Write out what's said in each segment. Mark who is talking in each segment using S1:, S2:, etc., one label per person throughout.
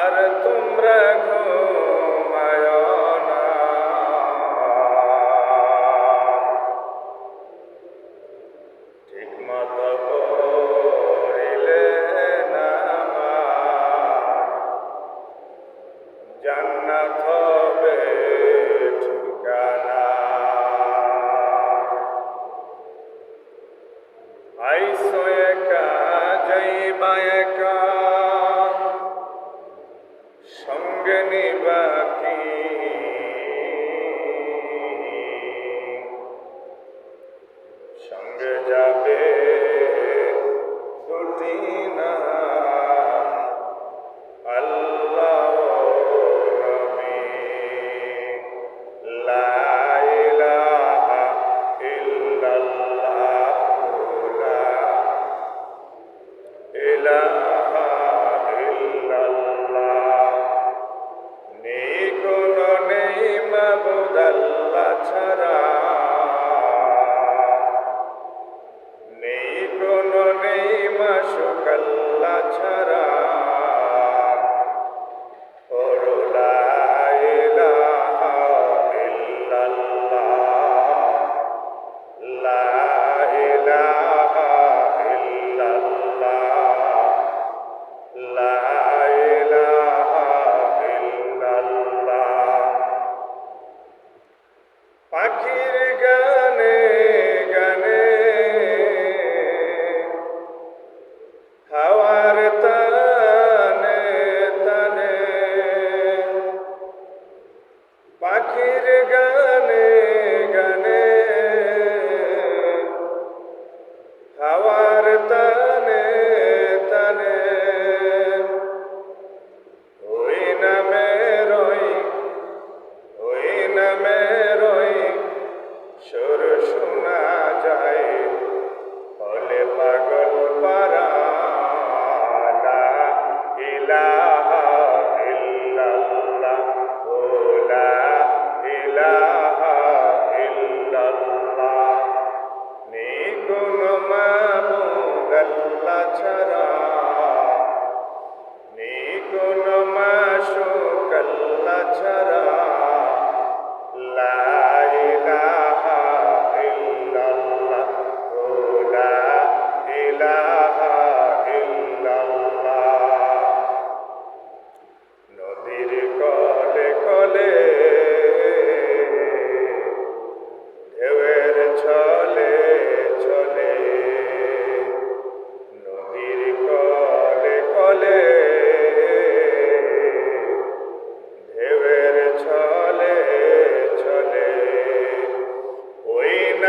S1: আর তোমরা ঘুমায় না ঠিক মতো পড়িলে জান্নাত হবে ঠিকানা।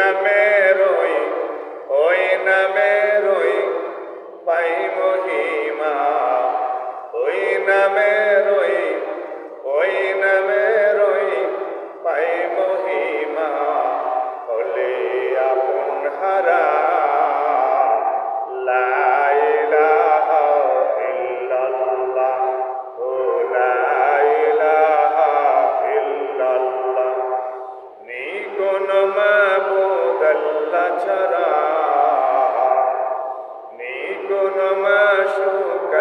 S1: ওই নামে রই ওই নামে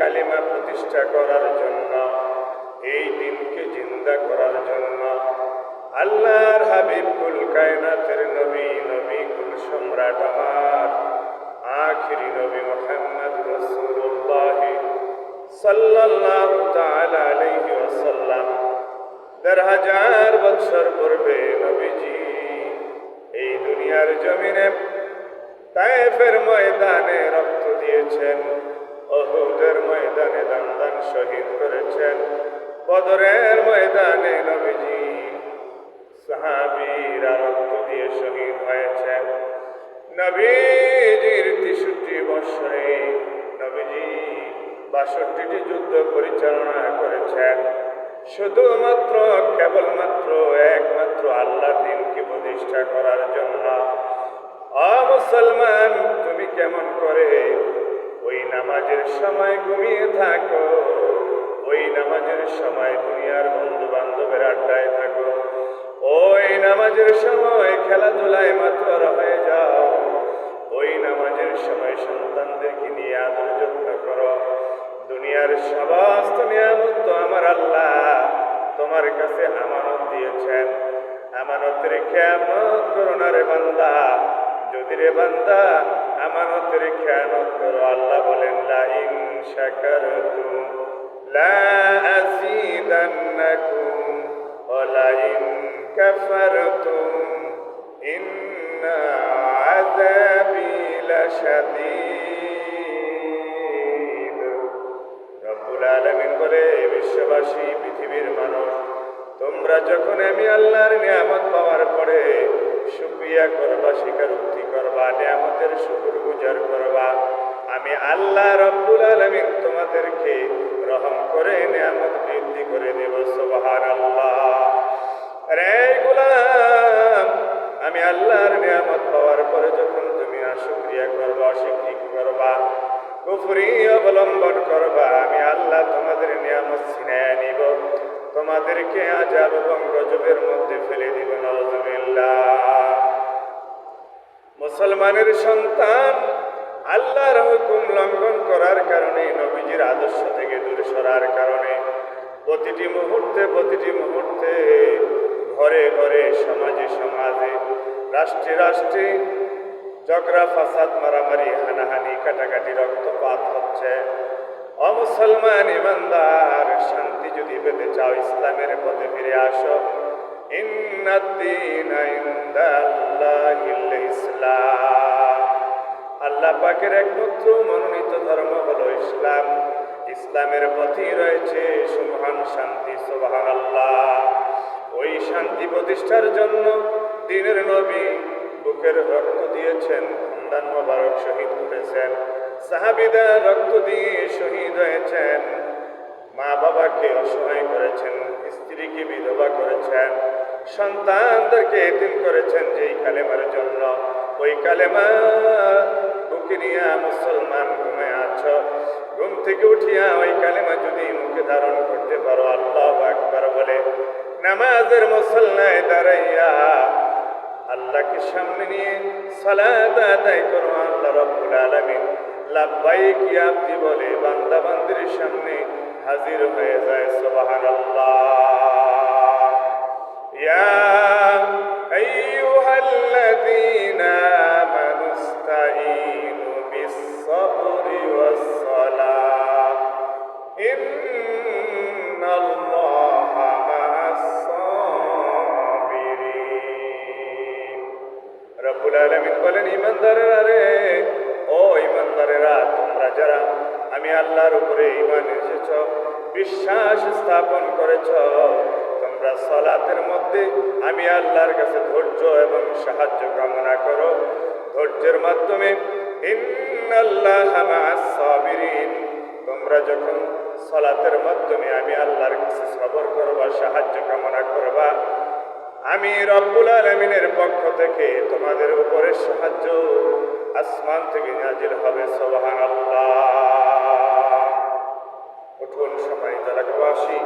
S1: কালিমা প্রতিষ্ঠা করার জন্য, এই দিনকে জিন্দা করার জন্য। আল্লাহর হাবিব কুল কায়নাতের নবী নবী কুল সম্রাট আমার। আখিরি নবী মোহাম্মদ রাসূলুল্লাহ সাল্লাল্লাহু তাআলা আলাইহি ওয়াসাল্লাম। দেড় হাজার বৎসর পূর্বে নবীজি এই দুনিয়ার জমিনে তায়েফের ময়দানে রক্ত দিয়েছেন। অহুদের ময়দানে দান দান শহীদ করেছেন। বদরের ময়দানে নবীজি সাহাবীরা রক্ত দিয়ে শহীদ হয়েছেন। নবীজির তেষট্টি বৎসরে নবীজি বাষট্টিটি যুদ্ধ পরিচালনা করেছেন। শুধুমাত্র, কেবলমাত্র, একমাত্র আল্লাহর দিনকে প্রতিষ্ঠা করার জন্য। অ মুসলমান, তুমি কেমন করে ওই নামাজের সময় ঘুমিয়ে থাকো। ওই নামাজের সময় দুনিয়ার বন্ধু বান্ধবের আড্ডায় থাকো। ওই নামাজের সময় খেলাধুলায় মাতোয়ার হয়ে যাও। ওই নামাজের সময় সন্তানদেরকে নিয়ে আদর যত্ন করো। দুনিয়ার সমস্ত নিয়ামত তো আমার আল্লাহ তোমার কাছে আমানত দিয়েছেন। আমানতের খেয়ানত করো না রে বান্দা। যদি রে বান্দা আমানতের খেয়ানত করো, আল্লাহ বলেন লা ইন শাকারতুম লা আযীদান্নাকুম ওয়া লা ইন কাফারতুম ইন্না আযাবি লাশাদীদ। রব্বুল আলামিন বলে "হে বিশ্ববাসী, পৃথিবীর মানুষ, তোমরা যখন আমি আল্লাহর নিয়ামত পাওয়ার পরে শুকরিয়া করবা, স্বীকারোক্তি করবা, নিয়ামতের শুকুর গুজার করবা। আমি আল্লাহ রব্বুল আলামিন তোমাদেরকে রহম করে নিয়ামত বৃদ্ধি করে দেব আল্লাহ রে গোলাম, আমি আল্লাহর নিয়ামত পাওয়ার পরে যখন তুমি শুকরিয়া করবা অস্বীকৃতি করবা, কুফরি অবলম্বন করবা, আমি আল্লাহ তোমাদের নিয়ামত ছিনায় নিব। তোমাদেরকে আজাব এবং গজবের মধ্যে ফেলে দিব নজবিল্লাহ মুসলমানের সন্তান, আল্লাহর হুকুম লঙ্ঘন করার কারণে নবীজির আদর্শ থেকে দূরে সরার কারণে প্রতিটি মুহূর্তে প্রতিটি মুহূর্তে ঘরে ঘরে, সমাজে সমাজে, রাষ্ট্রে রাষ্ট্রে ঝগড়া, ফাসাদ, মারামারি, হানাহানি, কাটাকাটি, রক্তপাত হচ্ছে। অমুসলমান ইমানদার, শান্তি যদি পেতে চাও, ইসলামের পথে ফিরে আসো। ইন্নাদ্দিন ইনদাল্লাহিল ইসলাম। আল্লাহ পাকের একমাত্র মনোনীত ধর্ম হলো ইসলাম। ইসলামের পথেই রয়েছে সুমহান শান্তি সুবহান আল্লাহ ওই শান্তি প্রতিষ্ঠার জন্য দিনের নবী বুকের রক্ত দিয়েছেন, খন্দান মোবারক শহীদ করেছেন সাহাবিদা রক্ত দিয়ে শহীদ হয়েছেন মা বাবাকে অসহায় করেছেন, স্ত্রীকে বিধবা করেছেন সন্তানদেরকে এতিম করেছেন যেই কালেমার জন্য। ওই কালেমা, বুকে নিয়ে মুসলমান ঘুমে আছো। ঘুম থেকে উঠিয়া ওই কালেমা যদি মুখে ধারণ করতে পারো, আল্লাহ একবার বলে, নামাজের মুসল্লায় দাঁড়াইয়া আল্লাহকে সামনে নিয়ে সালাত আদায় করো, আল্লাহ রব্বুল আলামিন। লাব্বাইক ইয়া আব্দি বলে, বান্দা বান্দির সামনে হাজির হয়ে যায়, সুবহানাল্লাহ। ইয়া আল্লাহর উপরে ইমান এসেছ বিশ্বাস স্থাপন করেছ তোমরা সলাতের মধ্যে আমি আল্লাহর কাছে ধৈর্য এবং সাহায্য কামনা করো। ধৈর্যের মাধ্যমে তোমরা যখন সলাতের মাধ্যমে আমি আল্লাহর কাছে সবর করবা, সাহায্য কামনা করবা, আমি রব্বুল আলমিনের পক্ষ থেকে তোমাদের উপরে সাহায্য আসমান থেকে নাজিল হবে সোবাহান আল্লাহ উঠুন সময় এলাকাবাসী